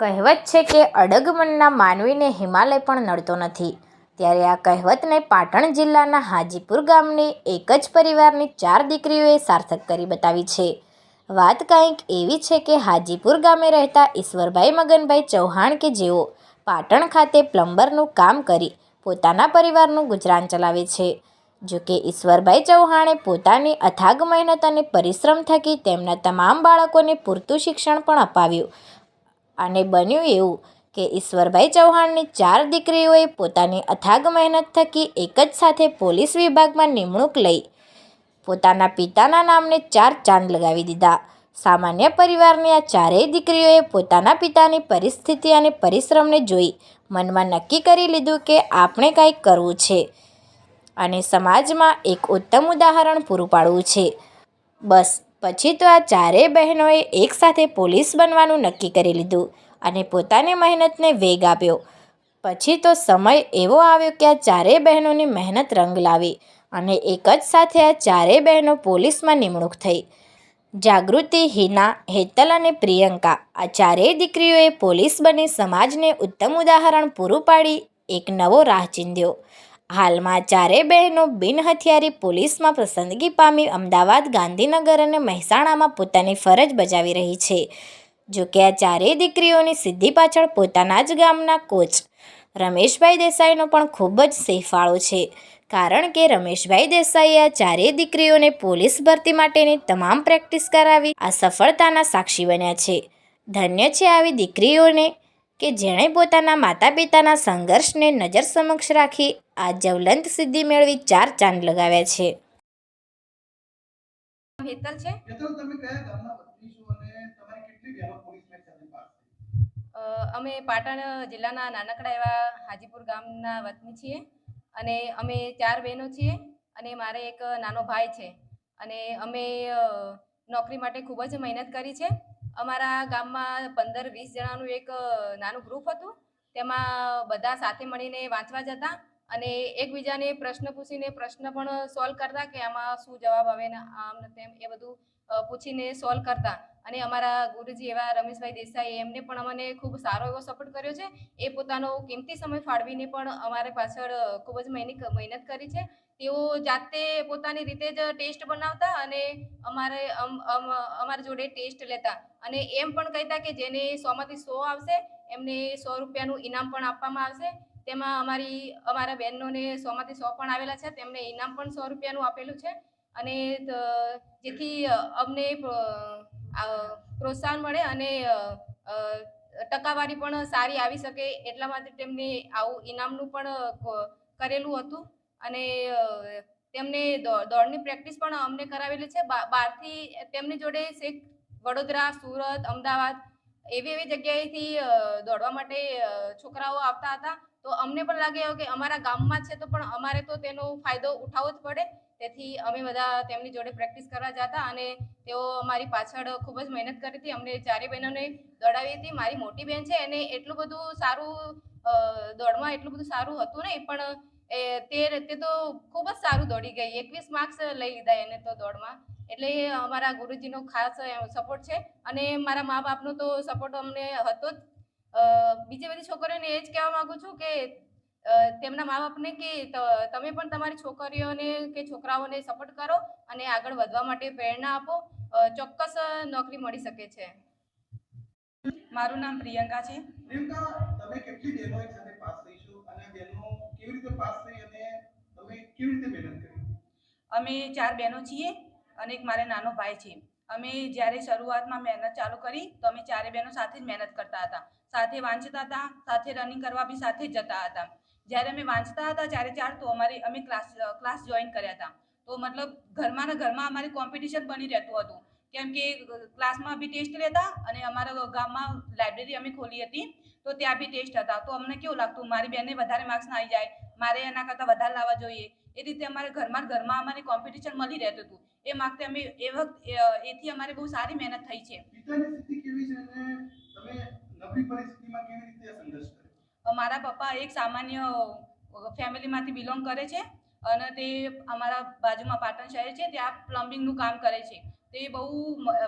કહેવત છે કે અડગ મનના માનવીને હિમાલય પણ નડતો નથી. ત્યારે આ કહેવતને પાટણ જિલ્લાના હાજીપુર ગામની એક જ પરિવારની ચાર દીકરીઓએ સાર્થક કરી બતાવી છે. વાત કંઈક એવી છે કે હાજીપુર ગામે રહેતા ઈશ્વરભાઈ મગનભાઈ ચૌહાણ કે જેઓ પાટણ ખાતે પ્લમ્બરનું કામ કરી પોતાના પરિવારનું ગુજરાન ચલાવે છે. જોકે ઈશ્વરભાઈ ચૌહાણે પોતાની અથાગ મહેનત અને પરિશ્રમ થકી તેમના તમામ બાળકોને પૂરતું શિક્ષણ પણ અપાવ્યું. અને બન્યું એવું કે ઈશ્વરભાઈ ચૌહાણની ચાર દીકરીઓએ પોતાની અથાગ મહેનત થકી એક જ સાથે પોલીસ વિભાગમાં નિમણૂક લઈ પોતાના પિતાના નામને ચાર ચાંદ લગાવી દીધા. સામાન્ય પરિવારની આ ચારેય દીકરીઓએ પોતાના પિતાની પરિસ્થિતિ અને પરિશ્રમને જોઈ મનમાં નક્કી કરી લીધું કે આપણે કંઈક કરવું છે અને સમાજમાં એક ઉત્તમ ઉદાહરણ પૂરું પાડવું છે. બસ પછી તો આ ચારેય બહેનોએ એકસાથે પોલીસ બનવાનું નક્કી કરી લીધું અને પોતાની મહેનતને વેગ આપ્યો. પછી તો સમય એવો આવ્યો કે આ ચારેય બહેનોની મહેનત રંગ લાવી અને એક જ સાથે આ ચારેય બહેનો પોલીસમાં નિમણૂક થઈ. જાગૃતિ, હિના, હેતલ અને પ્રિયંકા આ ચારેય દીકરીઓએ પોલીસ બની સમાજને ઉત્તમ ઉદાહરણ પૂરું પાડી, એક નવો રાહ ચીંધ્યો. હાલમાં ચારેય બહેનો બિનહથિયારી પોલીસમાં પસંદગી પામી અમદાવાદ, ગાંધીનગર અને મહેસાણામાં પોતાની ફરજ બજાવી રહી છે. જોકે આ ચારેય દીકરીઓની સિદ્ધિ પાછળ પોતાના જ ગામના કોચ રમેશભાઈ દેસાઈનો પણ ખૂબ જ સેફાળો છે. કારણ કે રમેશભાઈ દેસાઈએ આ ચારેય દીકરીઓને પોલીસ ભરતી માટેની તમામ પ્રેક્ટિસ કરાવી આ સફળતાના સાક્ષી બન્યા છે. ધન્ય છે આવી દીકરીઓને કે જેણે પોતાના માતા પિતાના સંઘર્ષને નજર સમક્ષ રાખી આ જવલંત સિદ્ધિ મેળવી ચાર ચાંદ લગાવ્યા છે. હેતલ છે? હેતલ તમે કયા ગામના વતની છો અને તમારી કેટલી બહેનો પોલીસમાં ચાલી પાસ અમે પાટણ જિલ્લાના નાનકડા એવા હાજીપુર ગામના વતની છીએ અને અમે ચાર બહેનો છીએ અને મારે એક નાનો ભાઈ છે. અને અમે નોકરી માટે ખૂબ જ મહેનત કરી છે. અમારા ગામમાં પંદર વીસ જણાનું એક નાનું ગ્રુપ હતું. તેમાં બધા સાથે મળીને વાંચવા જતા. અને એકબીજાને પ્રશ્ન પૂછીને પ્રશ્ન પણ સોલ્વ કરતા કે આમાં શું જવાબ આવે ને આમ ને તેમ એ બધું પૂછીને સોલ્વ કરતા. અને અમારા ગુરુજી એવા રમેશભાઈ દેસાઈ એમને પણ અમને ખૂબ સારો એવો સપોર્ટ કર્યો છે. એ પોતાનો કિંમતી સમય ફાળવીને પણ અમારે પાછળ ખૂબ જ મહેનત કરી છે. તેઓ જાતે પોતાની રીતે જ ટેસ્ટ બનાવતા અને અમારે, અમ- અમ- અમારી જોડે ટેસ્ટ લેતા. અને એમ પણ કહેતા કે જેને સોમાંથી સો આવશે, એમને સો રૂપિયાનું ઇનામ પણ આપવામાં આવશે. તેમાં અમારી, અમારા બહેનોને સોમાંથી સો પણ આવેલા છે. તેમને ઇનામ પણ સો રૂપિયાનું આપેલું છે. અને જેથી અમને પ્રોત્સાહન મળે અને ટકાવારી પણ સારી આવી શકે એટલા માટે તેમને આવું ઇનામનું પણ કરેલું હતું. અને તેમને દોડની પ્રેક્ટિસ પણ અમને કરાવેલી છે. બહારથી તેમની જોડે શેખ, વડોદરા, સુરત, અમદાવાદ એવી એવી જગ્યાએથી દોડવા માટે છોકરાઓ આવતા હતા. તો અમને પણ લાગે કે અમારા ગામમાં છે તો પણ અમારે તો તેનો ફાયદો ઉઠાવવો જ પડે. તેથી અમે બધા તેમની જોડે પ્રેક્ટિસ કરવા જતા અને તેઓ અમારી પાછળ ખૂબ જ મહેનત કરી હતી. અમને ચારે બહેનોને દોડાવી હતી. મારી મોટી બહેન છે એને એટલું બધું સારું દોડમાં એટલું બધું સારું હતું નહીં, પણ, એ, તે તે તો ખૂબ જ સારું દોડી ગઈ. એકવીસ માર્ક્સ લઈ લીધા એને તો દોડમાં. એટલે અમારા ગુરુજીનો ખાસ સપોર્ટ છે. અને મારા મા બાપનો તો સપોર્ટ અમને હતો જ. બીજી બધી છોકરીઓને એ જ કહેવા માંગુ છું કે તેમના મા બાપને કે તમે પણ તમારી છોકરીઓને કે છોકરાઓને સપોર્ટ કરો અને આગળ વધવા માટે પ્રેરણા આપો. ચોક્કસ નોકરી મળી શકે છે. મારું નામ પ્રિયંકા છે. પ્રિયંકા તમે કેટલી બહેનો એક સાથે પાસ થઈ છો અને બહેનો કેવી રીતે પાસ થઈ અને તમે કેવી રીતે મહેનત કરી? અમે ચાર બહેનો છીએ અને એક મારે નાનો ભાઈ છે. અમે જ્યારે શરૂઆતમાં મહેનત ચાલુ કરી, તો અમે ચારે બહેનો સાથે જ મહેનત કરતા હતા. સાથે વાંચતા હતા, સાથે રનિંગ કરવા બી સાથે જ જતા હતા. જ્યારે અમે વાંચતા હતા, ચારે ચાર, તો અમારે, અમે ક્લાસ ક્લાસ જોઈન કર્યા હતા. તો મતલબ ઘરમાં ઘરમાં અમારી કોમ્પિટિશન બની રહેતું હતું. કેમ કે ક્લાસમાં બી ટેસ્ટ લેતા અને અમારા ગામમાં લાઇબ્રેરી અમે ખોલી હતી. તો ત્યાં બી ટેસ્ટ હતા. તો અમને કેવું લાગતું, મારી બહેનને વધારે માર્ક્સ આવી જાય મારે એના કરતાં વધારે લાવવા જોઈએ. એ રીતે અમારે ઘરમાં ઘરમાં અમારે કોમ્પિટિશન મળી રહેતું હતું. એ માગતે અમે એ વખત એથી અમારે બહુ સારી મહેનત થઈ છે. મારા પપ્પા એક સામાન્ય ફેમિલીમાંથી બિલોંગ કરે છે અને તે અમારા બાજુમાં પાટણ શહેર છે ત્યાં પ્લમ્બિંગનું કામ કરે છે. તે બહુ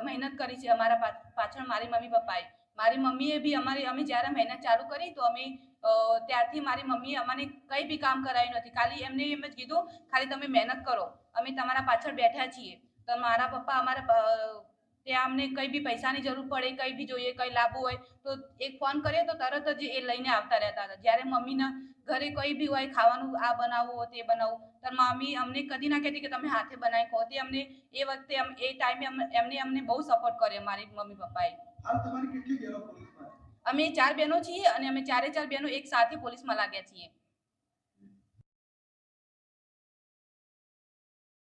મહેનત કરી છે અમારા પાછળ મારી મમ્મી પપ્પાએ. મારી મમ્મીએ બી અમારી અમે જ્યારે મહેનત ચાલુ કરી તો અમે ત્યારથી મારી મમ્મી અમને કંઈ બી કામ કરાવ્યું નથી. ખાલી એમને એમ જ કીધું, ખાલી તમે મહેનત કરો. અમે તમારા પાછળ બેઠા છીએ. તો મારા પપ્પા અમારા ત્યાં અમને કંઈ બી પૈસાની જરૂર પડે, કંઈ બી જોઈએ, કંઈ લાવવું હોય, તો એક ફોન કરીએ તો તરત જ એ લઈને આવતા રહેતા હતા. જ્યારે મમ્મીના ઘરે કંઈ બી હોય, ખાવાનું આ બનાવવું તે બનાવવું, તો મમ્મી અમને કદી ના કહેતી કે તમે હાથે બનાવી ખો. તે અમને એ વખતે એ ટાઈમે એમને અમને બહુ સપોર્ટ કર્યો મારી મમ્મી પપ્પાએ. અમે ચાર બહેનો છીએ અને અમે ચારે ચાર બહેનો એક સાથે પોલીસમાં લાગ્યા છીએ.